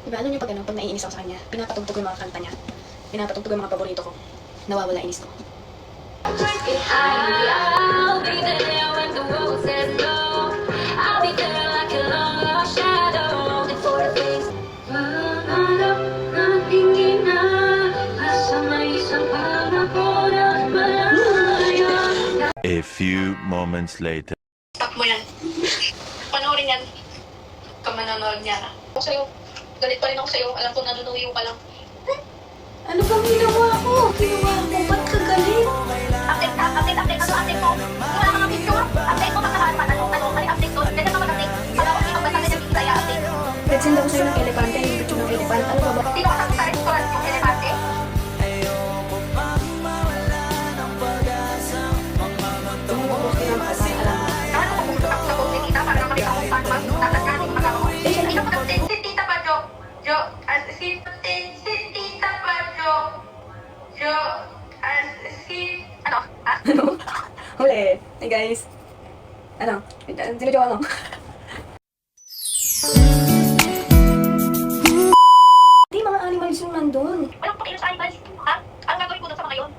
Diba, alam niyo pag ano, pag naiinis ako sa kanya, pinapatugtog ko yung mga kanta niya. Pinapatugtog ko yung mga paborito ko. Nawawala inis ko. I'll be there when the world says no. I'll be there like a long lost shadow. And for the things pangarap nating ina, nasa may isang panahon at malaya. A few moments later. Stop mo yan. Panoorin yan. Ka manonood niya. Ako sa'yo. Galit pa rin ako sa'yo. Alam ko nanunuyo ka lang. Ano bang ginawa ko? Ginawa ko? Ba't ka galit? Update ka, update, update, ano, update mo? Wala kang picture, update kasalanan pa, ano, ano, ano, update doon, ganyan ka mag-update. Wala ko dito, basta ganyan yung saya, update. Red send ako sa'yo ng elepante, yung picture ng elepante. Ano ba Huli. Hey guys. Ano? Sino jowa mo? Hindi, mga animals yung nandun. Walang pakialam sa animals, ha? Ang gagawin ko doon sa mga yun?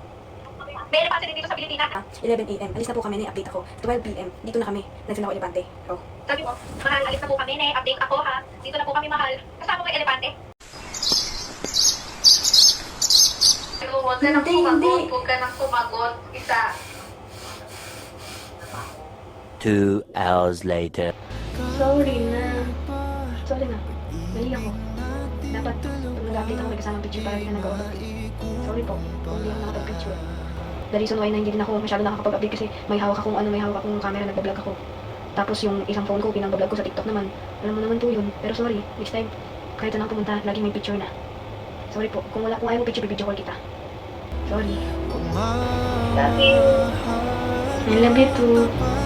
May elepante din dito sa Pilipinas. Ah, 11 a.m. Alis na po kami, na-update ako. 12 p.m. Dito na kami. Nagsend ako elepante. Oh. Sabi mo, mahal, alis na po kami, ne, update ako ha. Dito na po kami mahal. Kasama ko yung elepante. Huwag ka nang Hindi, sumagot, hindi. huwag ka nang sumagot. Isa. Two hours later. Sorry na. Sorry na. Mali ako. Dapat nag-update ako may kasamang picture para hindi ka nag-update. Sorry po. Hindi ako nakapag-picture. The reason why na hindi din ako masyado nakakapag-update kasi may hawak akong ano, may hawak akong camera, nagbablog ako. Tapos yung isang phone ko, pinang-vlog ko sa TikTok naman. Alam mo naman po yun. Pero sorry, next time, kahit saan ako pumunta, lagi may picture na. Sorry po. Kung wala, kung ayaw mo picture, video call kita. Sorry. Love you. I love you too.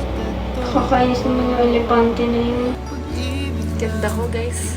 Kakainis naman yung elepante na yun. Ganda ko, guys.